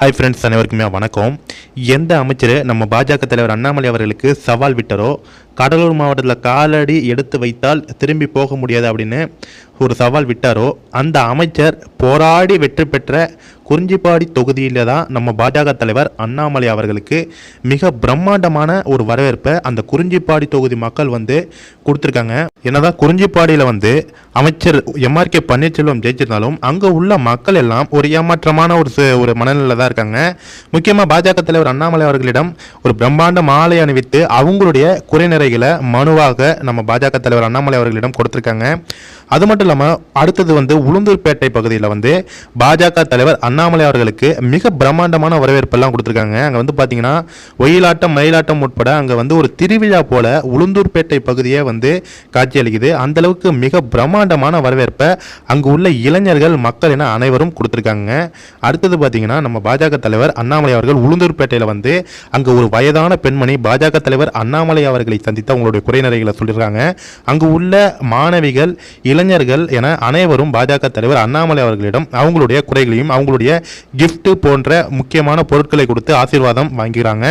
Hi friends அனைவருக்குமே வணக்கம். எந்த அமைச்சர் நம்ம பாஜக தலைவர் அண்ணாமலை அவர்களுக்கு சவால் விட்டாரோ கடலூர் மாவட்டத்தில் காலடி எடுத்து வைத்தால் திரும்பி போக முடியாது அப்படின்னு ஒரு சவால் விட்டாரோ அந்த அமைச்சர் போராடி வெற்றி பெற்ற குறிஞ்சிப்பாடி தொகுதியில் தான் நம்ம பாஜக தலைவர் அண்ணாமலை அவர்களுக்கு மிக பிரம்மாண்டமான ஒரு வரவேற்பை அந்த குறிஞ்சிப்பாடி தொகுதி மக்கள் வந்து கொடுத்துருக்காங்க. என்னதான் குறிஞ்சிப்பாடியில் வந்து அமைச்சர் எம்ஆர்கே பன்னீர்செல்வம் ஜெயிச்சிருந்தாலும் அங்கே உள்ள மக்கள் எல்லாம் ஒரு ஏமாற்றமான ஒரு ஒரு மனநிலையில் தான் இருக்காங்க. முக்கியமாக பாஜக தலைவர் அண்ணாமலை அவர்களிடம் ஒரு பிரம்மாண்ட மாலை அணிவித்து அவங்களுடைய கோரிக்கைகளை மனுவாக நம்ம பாஜக தலைவர் அண்ணாமலை அவர்களிடம் கொடுத்துருக்காங்க. அது மட்டும் இல்லாமல் அடுத்தது வந்து உளுந்தூர்பேட்டை பகுதியில் வந்து பாஜக தலைவர் அண்ணாமலை அவர்களுக்கு மிக பிரம்மாண்டமான வரவேற்பெல்லாம் கொடுத்துருக்காங்க. அங்கே வந்து பார்த்தீங்கன்னா ஒயிலாட்டம் மயிலாட்டம் உட்பட அங்கே வந்து ஒரு திருவிழா போல உளுந்தூர்பேட்டை பகுதியே வந்து காட்சியளிக்குது. அந்த அளவுக்கு மிக பிரம்மாண்டமான வரவேற்பை அங்கு உள்ள இளைஞர்கள் மக்கள் என அனைவரும் கொடுத்துருக்காங்க. அடுத்தது பார்த்தீங்கன்னா நம்ம பாஜக தலைவர் அண்ணாமலை அவர்கள் உளுந்தூர்பேட்டையில் வந்து அங்கே ஒரு வயதான பெண்மணி பாஜக தலைவர் அண்ணாமலை அவர்களை சந்தித்து அவங்களுடைய குறைநிறைகளை சொல்லியிருக்காங்க. அங்கு உள்ள மாணவிகள் இளைஞர்கள் என அனைவரும் பாஜக தலைவர் அண்ணாமலை அவர்களிடம் அவங்களுடைய குறைகளையும் அவங்களுடைய கிஃப்ட் போன்ற முக்கியமான பொருட்களை கொடுத்து ஆசீர்வாதம் வாங்கிக்கிறாங்க.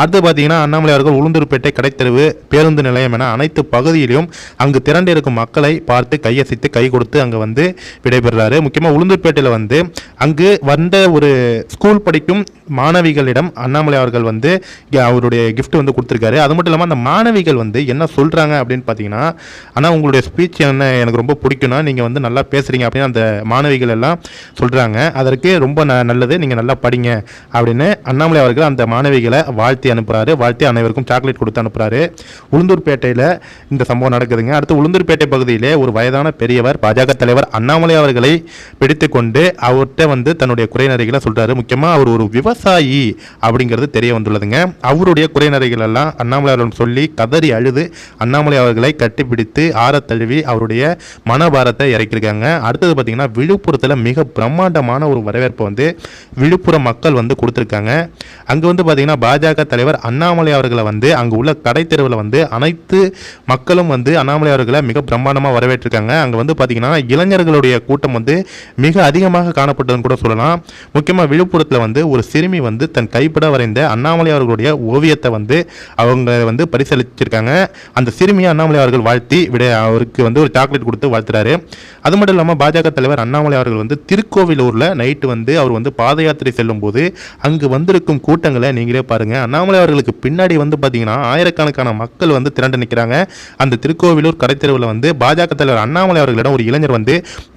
அடுத்து பார்த்தீங்கன்னா அண்ணாமலை அவர்கள் உளுந்தூர்பேட்டை கடைத்தெருவு பேருந்து நிலையம் என அனைத்து பகுதியிலும் அங்கு திரண்டிருக்கும் மக்களை பார்த்து கையசைத்து கை கொடுத்து அங்கே வந்து விடைபெறுறாரு. முக்கியமாக உளுந்தூர்பேட்டையில் வந்து அங்கு வந்த ஒரு ஸ்கூல் படிக்கும் மாணவிகளிடம் அண்ணாமலை அவர்கள் வந்து அவருடைய கிஃப்ட் வந்து கொடுத்துருக்காரு. அது மட்டும் இல்லாமல் அந்த மாணவிகள் வந்து என்ன சொல்கிறாங்க அப்படின்னு பார்த்தீங்கன்னா ஆனால் உங்களுடைய ஸ்பீச் என்ன? எனக்கு ரொம்ப பிடிக்கும்னா நீங்கள் வந்து நல்லா பேசுகிறீங்க அப்படின்னு அந்த மாணவிகள் எல்லாம் சொல்கிறாங்க அதற்கு ரொம்ப ந நல்லது. நீங்கள் நல்லா படிங்க அப்படின்னு அண்ணாமலை அவர்கள் அந்த மாணவிகளை வாழ்த்தி அனுப்புகிறாரு வாழ்த்தி அனைவருக்கும் சாக்லேட் கொடுத்து அனுப்புகிறாரு உளுந்தூர்பேட்டையில் இந்த சம்பவம் நடக்குதுங்க. அடுத்து உளுந்தூர்பேட்டை பகுதியிலே ஒரு வயதான பெரியவர் பாஜக தலைவர் அண்ணாமலை அவர்களை பிடித்து கொண்டு அவர்கிட்ட வந்து தன்னுடைய குறைநறைகளை சொல்கிறாரு முக்கியமாக அவர் ஒரு விவசாயி அப்படிங்கிறது தெரிய வந்துள்ளதுங்க. அவருடைய குறைநறைகள் எல்லாம் அண்ணாமலை அவர்கள் சொல்லி கதறி அழுது அண்ணாமலை அவர்களை கட்டிப்பிடித்து ஆற தழுவி அவருடைய மனபாரத்தை இறக்கியிருக்காங்க. அடுத்தது பார்த்தீங்கன்னா விழுப்புரத்தில் மிக பிரம்மாண்டமான ஒரு வரவேற்பை வந்து விழுப்புரம் மக்கள் வந்து கொடுத்துருக்காங்க. அங்கே வந்து பார்த்தீங்கன்னா பாஜக தலைவர் அண்ணாமலை அவர்களை வந்து அங்கே உள்ள கடை தெருவில் வந்து அனைத்து மக்களும் வந்து அண்ணாமலை அவர்களை மிக பிரம்மாண்டமாக வரவேற்றிருக்காங்க. அங்கே வந்து பார்த்தீங்கன்னா இளைஞர்களுடைய கூட்டம் வந்து மிக அதிகமாக காணப்பட்டதுன்னு கூட சொல்லலாம். முக்கியமாக விழுப்புரத்தில் வந்து ஒரு சிறுமி வந்து தன் கைப்பட வரைந்த அண்ணாமலை அவர்களுடைய ஓவியத்தை வந்து அவங்க வந்து பரிசளிச்சிருக்காங்க. அந்த சிறுமியை அண்ணாமலை அவர்கள் வாழ்த்தி விட அவருக்கு வந்து ஒரு சாக்லேட் கொடுத்து வாழ்த்துறாரு. அது மட்டும் இல்லாமல் பாஜக தலைவர் அண்ணாமலை அவர்கள் வந்து திருக்கோவிலூரில் நைட்டு வந்து அவர் வந்து பாத யாத்திரை செல்லும் போது அங்கு வந்திருக்கும் கூட்டங்களை நீங்களே பாருங்க. அண்ணாமலை அவர்களுக்கு பின்னாடி வந்து பார்த்தீங்கன்னா ஆயிரக்கணக்கான மக்கள் வந்து திரண்டு நிற்கிறாங்க அந்த திருக்கோவிலூர் கடைத்தெருவில் வந்து பாஜக தலைவர் அண்ணாமலை அவர்களிடம் ஒரு இளைஞர் வந்து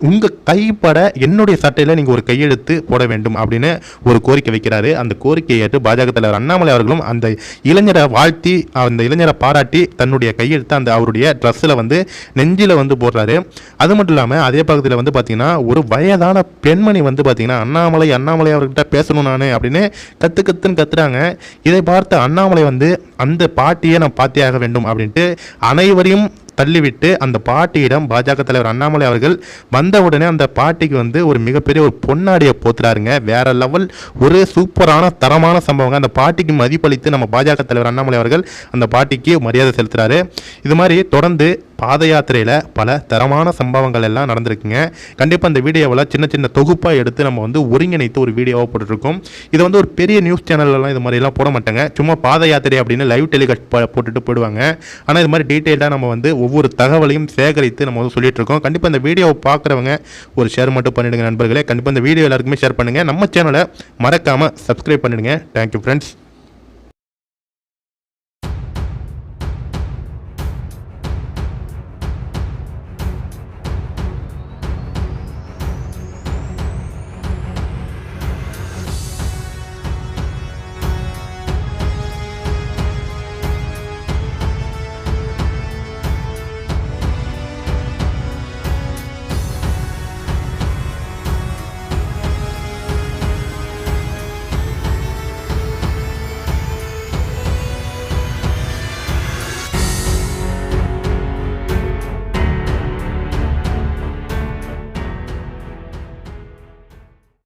உங்கள் கைப்பட என்னுடைய சட்டையில் நீங்கள் ஒரு கையெழுத்து போட வேண்டும் அப்படின்னு ஒரு கோரிக்கை வைக்கிறாரு. அந்த கோரிக்கையை ஏற்று பாஜக தலைவர் அண்ணாமலை அவர்களும் அந்த இளைஞரை வாழ்த்தி அந்த இளைஞரை பாராட்டி தன்னுடைய கையெழுத்து அந்த அவருடைய ட்ரெஸ்ஸில் வந்து நெஞ்சில் வந்து போடுறாரு. அது மட்டும் இல்லாமல் அதே பக்கத்தில் வந்து பார்த்திங்கன்னா ஒரு வயதான பெண்மணி வந்து பார்த்திங்கன்னா அண்ணாமலை அண்ணாமலை அவர்கிட்ட பேசணும் நான் அப்படின்னு கற்று கத்துன்னு கத்துறாங்க. இதை பார்த்து அண்ணாமலை வந்து அந்த பாட்டியை நான் பார்த்தியாக வேண்டும் அப்படின்ட்டு அனைவரையும் தள்ளிவிட்டு அந்த பாட்டியிடம் பாஜக தலைவர் அண்ணாமலை அவர்கள் வந்த உடனே அந்த பாட்டிக்கு வந்து ஒரு மிகப்பெரிய ஒரு பொன்னாடியை போத்துறாருங்க. வேற லெவல் ஒரு சூப்பரான தரமான சம்பவங்க. அந்த பாட்டிக்கு மதிப்பளித்து நம்ம பாஜக தலைவர் அண்ணாமலை அவர்கள் அந்த பாட்டிக்கு மரியாதை செலுத்துறாரு. இது மாதிரி தொடர்ந்து பாத யாத்திரையில் பல தரமான சம்பவங்கள் எல்லாம் நடந்திருக்குங்க. கண்டிப்பாக இந்த வீடியோவில் சின்ன சின்ன தொகுப்பாக எடுத்து நம்ம வந்து ஒருங்கிணைத்து ஒரு வீடியோவாக போட்டுருக்கோம் இதை வந்து ஒரு பெரிய நியூஸ் சேனல்லலாம் இது மாதிரிலாம் போட மாட்டாங்க. சும்மா பாத யாத்திரை அப்படின்னு லைவ் டெலிகாஸ்ட் போட்டுட்டு போயிடுவாங்க. ஆனால் இது மாதிரி டீட்டெயிலாக நம்ம வந்து ஒவ்வொரு தகவலையும் சேகரித்து நம்ம வந்து சொல்லிட்டு இருக்கோம் கண்டிப்பாக இந்த வீடியோவை பார்க்குறவங்க ஒரு ஷேர் மட்டும் பண்ணிடுங்க நண்பர்களே. கண்டிப்பாக இந்த வீடியோ எல்லாருக்குமே ஷேர் பண்ணுங்கள் நம்ம சேனலை மறக்காமல் சப்ஸ்கிரைப் பண்ணிடுங்க. Thank you friends